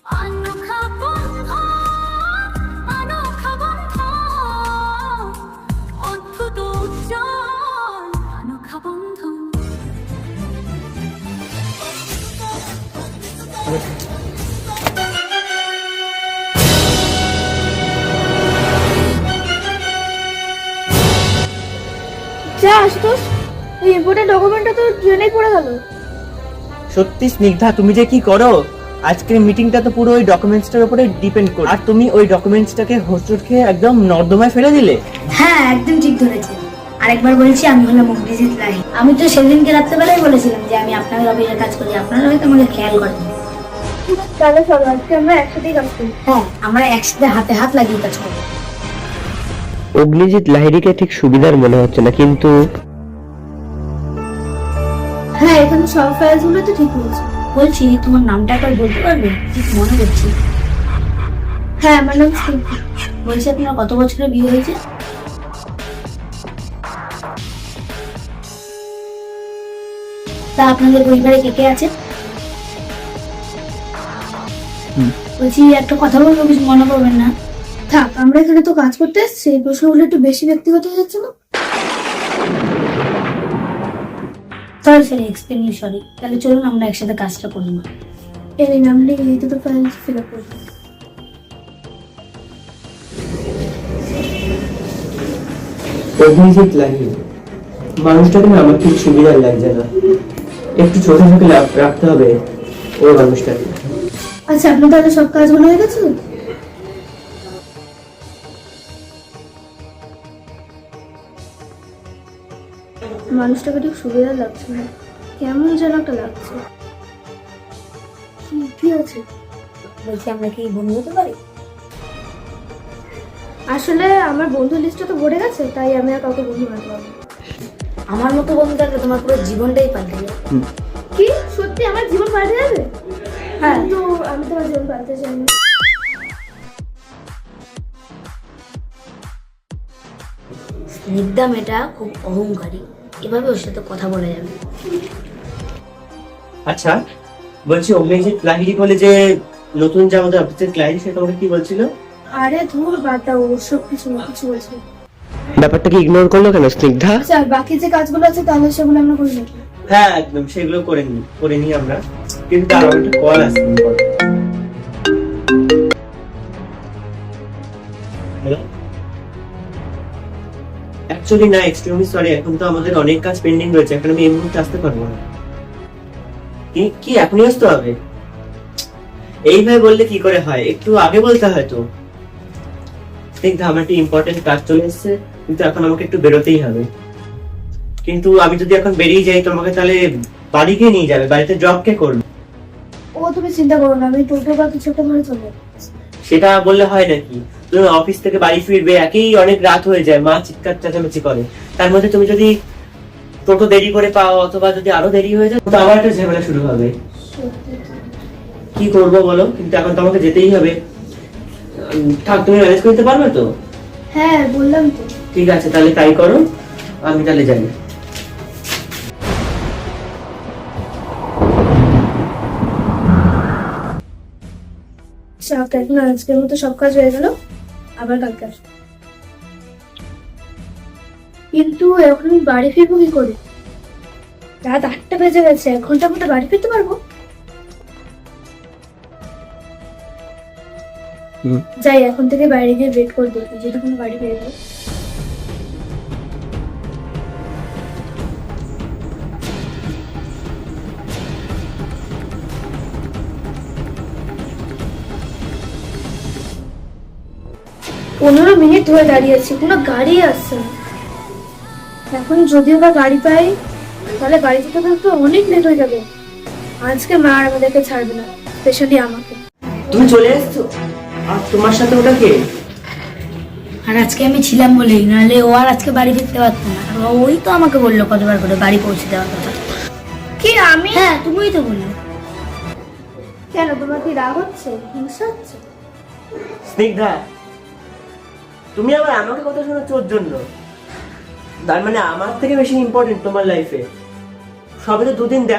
যা আশুতোষ ইম্পোর্টেন্ট ডকুমেন্টটা তো ট্রেনেই পড়ে গেল। সত্যি স্নিগ্ধা তুমি যে কি করো? আজকের মিটিংটা তো পুরো ওই ডকুমেন্টসটার উপরে ডিপেন্ড করে আর তুমি ওই ডকুমেন্টসটাকে হোস্টেল খেয়ে একদম নর্দমায় ফেলে দিলে? হ্যাঁ একদম ঠিক ধরেছেন। আরেকবার বলছি আমি হলাম অভিজিৎ লাই আমি তো সেদিনকে রাত্রেবেলায় বলেছিলাম যে আমি আপনাদের অফিসের কাজ করি আপনারা হয়তো আমাকে খেয়াল করেন। তাহলে চলো আজকে আমরা একসাথেই কাজ করি। হ্যাঁ আমরা একসাথে হাতে হাত লাগিয়ে কাজ করব অগ্নিজিৎ লাহিড়িকে ঠিক সুবিধার মনে হচ্ছে না কিন্তু হ্যাঁ এখানে সব ফাইলগুলো তো ঠিক রয়েছে। বলছি তোমার নামটা একবার বলতে পারবে? ঠিক মনে করছি হ্যাঁ আমার নাম স্নিগ্ধা বলছি আপনার কত বছরের বিয়ে হয়েছে? তা আপনাদের পরিবারে কে কে আছে? বলছি একটা কথা বলব কিছু মনে করবেন না। থাক আমরা এখানে তো কাজ করতে এসেছি এই প্রশ্নগুলো একটু বেশি ব্যক্তিগত হয়ে যাচ্ছে না? সরি সরি এক্সট্রিমলি সরি তাহলে চলুন আমরা একসাথে কাজটা করি না নাম লিখে দুটো ফাইল ফিল আপ করব অভিজিৎ লাগে মানুষটাকে না আমার ঠিক সুবিধার লাগছে না। একটু ছোট ছোট লাভ- রাখতে হবে ওই মানুষটাকে। আচ্ছা আপনার তাহলে সব কাজগুলো হয়ে গেছে? মানুষটাকে ঠিক সুবিধা লাগছে না। কেমন যেন একটা লাগছে। কি- আছে? বলছি আমরা কি বন্ধু হতে পারি? আসলে আমার বন্ধু লিস্টে তো ভরে গেছে তাই আমি আর কাউকে বন্ধু বানাতে পারব আমার মতো বন্ধু থাকলে তোমার পুরো জীবনটাই পাল্টে যাবে। কি? সত্যি আমার জীবন পাল্টে যাবে? হ্যাঁ। তো আমি তোমার জীবন পাল্টে চাই না স্নিগ্ধা মেয়েটা খুব অহংকারী। এভাবে ওর সাথে কথা বলা যাবে। আচ্ছা বলছি অভিজিৎ লাহিড়ি বলে যে নতুন যে আমাদের অফিসের ক্লায়েন্ট সে তোমাকে কি বলছিল? আরে ধুর বাদ দাও ওসব কিছু না কিছু বলছি। না। ব্যাপারটাকে ইগনোর করল কেন স্নিগ্ধা? আচ্ছা বাকি যে কাজগুলো আছে তাহলে সেগুলো আমরা করে নেব। হ্যাঁ একদম সেগুলো করে নিই করে নিই আমরা। কিন্তু তার একটা কল আসছে অ্যাকচুয়ালি না এক্সট্রিমলি সরি এখন তো আমাদের অনেক কাজ পেন্ডিং রয়েছে এখন আমি এই মুহূর্তে আসতে পারব না। কি কি এখনই আসতে হবে? এইভাবে বললে কি করে হয়? একটু আগে বলতে হয় তো। দেখতে আমার একটা ইম্পর্টেন্ট কাজ চলে এসেছে কিন্তু এখন আমাকে একটু বেরোতেই হবে। কিন্তু আমি যদি এখন বেরিয়ে যাই তোমাকে তাহলে বাড়ি গিয়ে নিয়ে যাবে বাড়িতে জব কে করবে? ও তুমি চিন্তা করো না আমি টোটো বা কিছু একটা ধরে চলে। সেটা বললে হয় নাকি? অফিস থেকে বাড়ি ফিরবে একেই অনেক রাত হয়ে যায় মা চিৎকার চেঁচামেচি করে। তার মধ্যে তুমি যদি টোটো দেরি করে পাও অথবা যদি আরও দেরি হয়ে যায় তো আবার একটা ঝামেলা শুরু হবে। কি করব বলো? কিন্তু এখন তোমাকে যেতেই হবে। থাক তুমি ম্যানেজ করতে পারবে তো? হ্যাঁ বললাম তো। ঠিক আছে তাহলে তাই করো আমি তাহলে যাই। আচ্ছা এখন আজকের মতো সব কাজ হয়ে গেল? আবার কালকে আসব কিন্তু এখন আমি বাড়ি ফিরবো কি করে? রাত আটটা বেজে গেছে এক ঘণ্টার মধ্যে বাড়ি ফিরতে পারব? যাই এখন থেকে বাইরে গিয়ে ওয়েট করে দেখি কোনো বাড়ি পেয়ে যাব। পনেরো মিনিট ধরে দাঁড়িয়ে আছি কোনো গাড়ি আসছে না। এখন যদিও বা গাড়ি পাই তাহলে বাড়ি যেতে কিন্তু অনেক লেট হয়ে যাবে। আজকে মা আর আমাদেরকে ছাড়বে না স্পেশালি আমাকে। তুমি চলে এসছো? আর তোমার সাথে ওটা কে? আর আজকে আমি ছিলাম বলেই নাহলে ও আর আজকে বাড়ি ফিরতে পারতো না। আর ওই তো আমাকে বলল কতবার করে বাড়ি পৌঁছে দেওয়ার কথা। কি আমি? হ্যাঁ তুমিই তো বললে। কেন তোমার কি রাগ হচ্ছে? হিংসা হচ্ছে? স্নিগ্ধা তুমি আবার আমাকে কথা শোনাচ্ছ চোর জন্য। তার মানে আমার থেকে বেশি ইম্পর্টেন্ট তোমার লাইফে সবে তো দুদিন দেখা